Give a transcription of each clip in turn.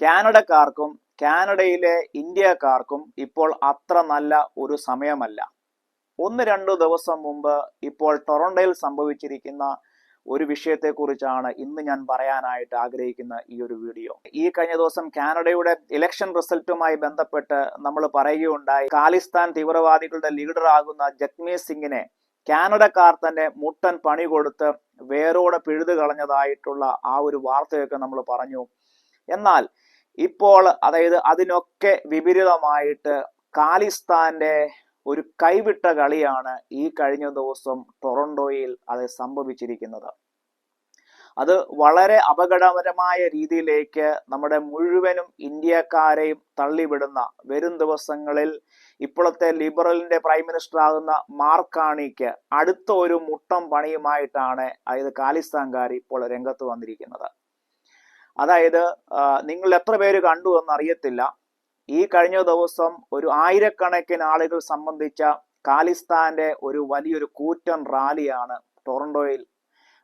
കാനഡക്കാർക്കും കാനഡയിലെ ഇന്ത്യക്കാർക്കും ഇപ്പോൾ അത്ര നല്ല ഒരു സമയമല്ല. ഒന്ന് രണ്ടു ദിവസം മുമ്പ് ഇപ്പോൾ ടൊറന്റോയിൽ സംഭവിച്ചിരിക്കുന്ന ഒരു വിഷയത്തെക്കുറിച്ചാണ് ഇന്ന് ഞാൻ പറയാനായിട്ട് ആഗ്രഹിക്കുന്ന ഈ ഒരു വീഡിയോ. ഈ കഴിഞ്ഞ ദിവസം കാനഡയുടെ ഇലക്ഷൻ റിസൾട്ടുമായി ബന്ധപ്പെട്ട് നമ്മൾ പറയുകയുണ്ടായി ഖാലിസ്ഥാൻ തീവ്രവാദികളുടെ ലീഡർ ആകുന്ന ജഗ്മീത് സിംഗിനെ കാനഡക്കാർ തന്നെ മുട്ടൻ പണി കൊടുത്ത് വേരോടെ പിഴുതു കളഞ്ഞതായിട്ടുള്ള ആ ഒരു വാർത്തയൊക്കെ നമ്മൾ പറഞ്ഞു. എന്നാൽ ഇപ്പോൾ അതായത് അതിനൊക്കെ വിപരീതമായിട്ട് കാലിസ്ഥാന്റെ ഒരു കൈവിട്ട കളിയാണ് ഈ കഴിഞ്ഞ ദിവസം ടൊറന്റോയിൽ അത് സംഭവിച്ചിരിക്കുന്നത്. അത് വളരെ അപകടകരമായ രീതിയിലേക്ക് നമ്മുടെ മുഴുവനും ഇന്ത്യക്കാരെയും തള്ളിവിടുന്ന വരും ദിവസങ്ങളിൽ ഇപ്പോഴത്തെ ലിബറലിന്റെ പ്രൈം മിനിസ്റ്റർ ആകുന്ന മാർക്കാണിക്ക് അടുത്ത ഒരു മുട്ടം പണിയുമായിട്ടാണ് അതായത് കാലിസ്ഥാൻകാർ ഇപ്പോൾ രംഗത്ത് വന്നിരിക്കുന്നത്. അതായത് നിങ്ങൾ എത്ര പേര് കണ്ടു എന്ന് അറിയത്തില്ല ഈ കഴിഞ്ഞ ദിവസം ഒരു ആയിരക്കണക്കിന് ആളുകൾ സംബന്ധിച്ച കാലിസ്ഥാന്റെ ഒരു വലിയൊരു കൂറ്റൻ റാലിയാണ് ടൊറന്റോയിൽ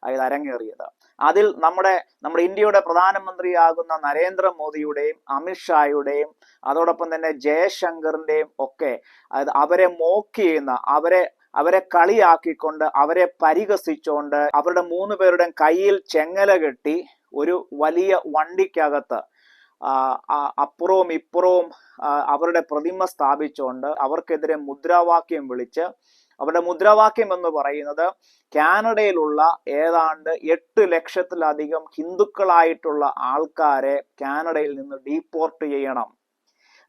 അതായത് അരങ്ങേറിയത്. അതിൽ നമ്മുടെ നമ്മുടെ ഇന്ത്യയുടെ പ്രധാനമന്ത്രിയാകുന്ന നരേന്ദ്രമോദിയുടെയും അമിത്ഷായുടെയും അതോടൊപ്പം തന്നെ ജയശങ്കറിന്റെയും ഒക്കെ അതായത് അവരെ മോക്ക് ചെയ്യുന്ന അവരെ അവരെ കളിയാക്കിക്കൊണ്ട് അവരെ പരിഹസിച്ചുകൊണ്ട് അവരുടെ മൂന്ന് പേരുടെയും കയ്യിൽ ചെങ്ങല കെട്ടി ഒരു വലിയ വണ്ടിക്കകത്ത് അപ്പുറവും ഇപ്പുറവും അവരുടെ പ്രതിമ സ്ഥാപിച്ചുകൊണ്ട് അവർക്കെതിരെ മുദ്രാവാക്യം വിളിച്ച് അവരുടെ മുദ്രാവാക്യം എന്ന് പറയുന്നത് കാനഡയിലുള്ള ഏതാണ്ട് എട്ട് ലക്ഷത്തിലധികം ഹിന്ദുക്കളായിട്ടുള്ള ആൾക്കാരെ കാനഡയിൽ നിന്ന് ഡീപ്പോർട്ട് ചെയ്യണം.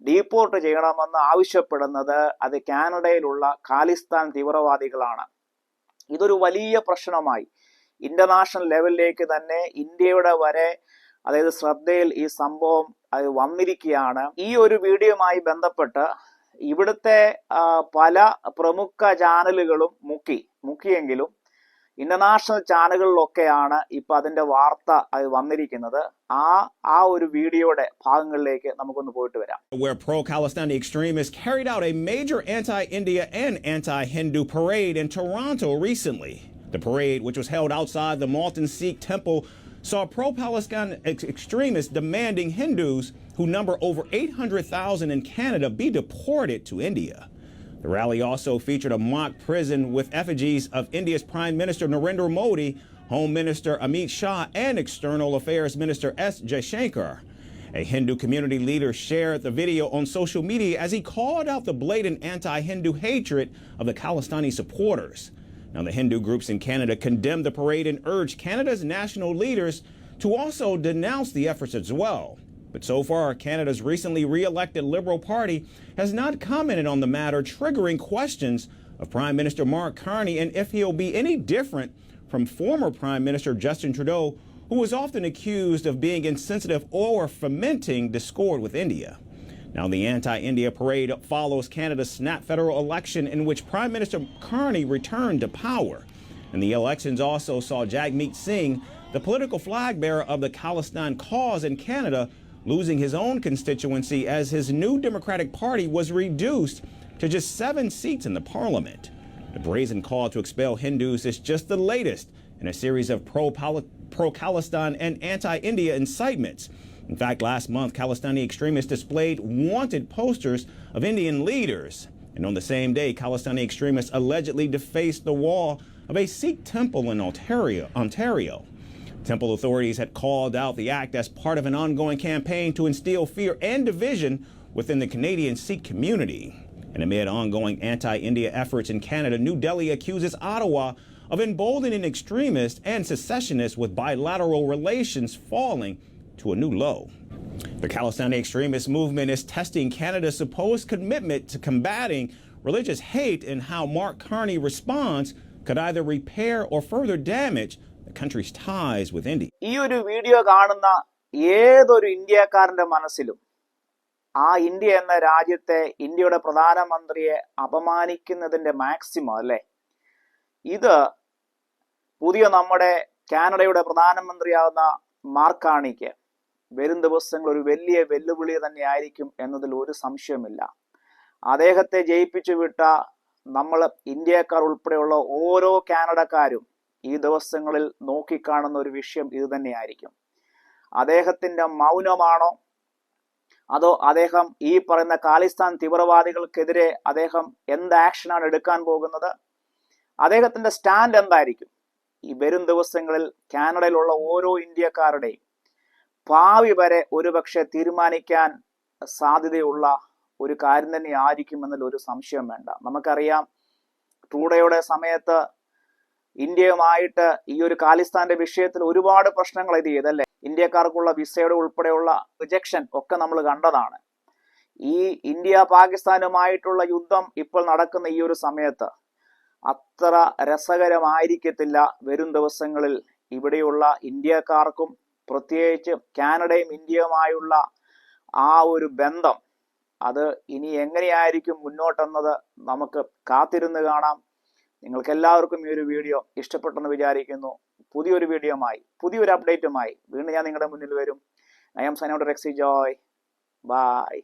ഡീപ്പോർട്ട് ചെയ്യണമെന്ന് ആവശ്യപ്പെടുന്നത് അത് കാനഡയിലുള്ള ഖാലിസ്ഥാൻ തീവ്രവാദികളാണ്. ഇതൊരു വലിയ പ്രശ്നമായി. ഇന്റർനാഷണൽ ലെവലിലേക്ക് തന്നെ ഇന്ത്യയുടെ വരെ അതായത് ശ്രദ്ധയിൽ ഈ സംഭവം അത് വന്നിരിക്കുകയാണ്. ഈ ഒരു വീഡിയോയുമായി ബന്ധപ്പെട്ട് ഇവിടുത്തെ പല പ്രമുഖ ചാനലുകളും മുക്കി മുക്കിയെങ്കിലും ഇന്റർനാഷണൽ ചാനലുകളിലൊക്കെയാണ് ഇപ്പൊ അതിന്റെ വാർത്ത അത് വന്നിരിക്കുന്നത്. ആ ആ ഒരു വീഡിയോയുടെ ഭാഗങ്ങളിലേക്ക് നമുക്കൊന്ന് പോയിട്ട് വരാം. Where pro Khalistani extremists carried out. The parade, which was held outside the Malton Sikh temple, saw pro Palestine ex- extremists demanding Hindus, who number over 800,000 in Canada, be deported to India. The rally also featured a mock prison with effigies of India's Prime Minister Narendra Modi, Home Minister Amit Shah, and External Affairs Minister S. Jaishankar. A Hindu community leader shared the video on social media as he called out the blatant anti Hindu hatred of the Khalistani supporters. Now, the Hindu groups in Canada condemned the parade and urged Canada's national leaders to also denounce the efforts as well. But so far, Canada's recently re elected Liberal Party has not commented on the matter, triggering questions of Prime Minister Mark Carney and if he'll be any different from former Prime Minister Justin Trudeau, who was often accused of being insensitive or fomenting discord with India. Now, the anti India parade follows Canada's snap federal election in which Prime Minister Carney returned to power. And the elections also saw Jagmeet Singh, the political flag bearer of the Khalistan cause in Canada, losing his own constituency as his new Democratic Party was reduced to just seven seats in the parliament. The brazen call to expel Hindus is just the latest in a series of pro Khalistan and anti India incitements. In fact, last month, Khalistani extremists displayed wanted posters of Indian leaders. And on the same day, Khalistani extremists allegedly defaced the wall of a Sikh temple in Ontario. Ontario. Temple authorities had called out the act as part of an ongoing campaign to instill fear and division within the Canadian Sikh community. And amid ongoing anti India efforts in Canada, New Delhi accuses Ottawa of emboldening extremists and secessionists with bilateral relations falling to a new low. The Khalistani extremist movement is testing Canada's supposed commitment to combating religious hate and how Mark Carney responds could either repair or further damage the country's ties with India. ഈ ഒരു video കാണുന്ന ഏതൊരു ഇന്ത്യക്കാരന്റെ മനസ്സിലും ആ India എന്ന രാജ്യത്തെ ഇന്ത്യയുടെ പ്രധാനമന്ത്രിയെ അപമാനിക്കുന്നതിന്റെ മാക്സിമം അല്ലേ ഇത് പുതിയ നമ്മുടെ കാനഡയുടെ പ്രധാനമന്ത്രിയാവുന്ന മാർക്കാണിക്ക് വരും ദിവസങ്ങൾ ഒരു വലിയ വെല്ലുവിളി തന്നെ ആയിരിക്കും എന്നതിൽ ഒരു സംശയമില്ല അദ്ദേഹത്തെ ജയിപ്പിച്ചു വിട്ട നമ്മൾ ഇന്ത്യക്കാർ ഉൾപ്പെടെയുള്ള ഓരോ കാനഡക്കാരും ഈ ദിവസങ്ങളിൽ നോക്കിക്കാണുന്ന ഒരു വിഷയം ഇത് തന്നെയായിരിക്കും. അദ്ദേഹത്തിന്റെ മൗനമാണോ? അതോ അദ്ദേഹം ഈ പറയുന്ന ഖാലിസ്ഥാൻ തീവ്രവാദികൾക്കെതിരെ അദ്ദേഹം എന്ത് ആക്ഷനാണ് എടുക്കാൻ പോകുന്നത്? അദ്ദേഹത്തിന്റെ സ്റ്റാൻഡ് എന്തായിരിക്കും? ഈ വരും ദിവസങ്ങളിൽ കാനഡയിലുള്ള ഓരോ ഇന്ത്യക്കാരുടെയും ഭാവി വരെ ഒരുപക്ഷെ തീരുമാനിക്കാൻ സാധ്യതയുള്ള ഒരു കാര്യം തന്നെ ആയിരിക്കും എന്നതിൽ ഒരു സംശയം വേണ്ട. നമുക്കറിയാം ട്രൂഡയുടെ സമയത്ത് ഇന്ത്യയുമായിട്ട് ഈ ഒരു കാലിസ്ഥാന്റെ വിഷയത്തിൽ ഒരുപാട് പ്രശ്നങ്ങൾ ഇത് ചെയ്തല്ലേ? ഇന്ത്യക്കാർക്കുള്ള വിസയുടെ ഉൾപ്പെടെയുള്ള റിജക്ഷൻ ഒക്കെ നമ്മൾ കണ്ടതാണ്. ഈ ഇന്ത്യ പാകിസ്ഥാനുമായിട്ടുള്ള യുദ്ധം ഇപ്പോൾ നടക്കുന്ന ഈ ഒരു സമയത്ത് അത്ര രസകരമായിരിക്കത്തില്ല വരും ദിവസങ്ങളിൽ ഇവിടെയുള്ള ഇന്ത്യക്കാർക്കും പ്രത്യേകിച്ച് കാനഡയും ഇന്ത്യയുമായുള്ള ആ ഒരു ബന്ധം അത് ഇനി എങ്ങനെയായിരിക്കും മുന്നോട്ടെന്നത് നമുക്ക് കാത്തിരുന്ന് കാണാം. നിങ്ങൾക്ക് എല്ലാവർക്കും ഈ ഒരു വീഡിയോ ഇഷ്ടപ്പെട്ടെന്ന് വിചാരിക്കുന്നു. പുതിയൊരു വീഡിയോമായി പുതിയൊരു അപ്ഡേറ്റുമായി വീണ്ടും ഞാൻ നിങ്ങളുടെ മുന്നിൽ വരും. ഐ എം സൈനോട് റെക്സി ജോയ് ബൈ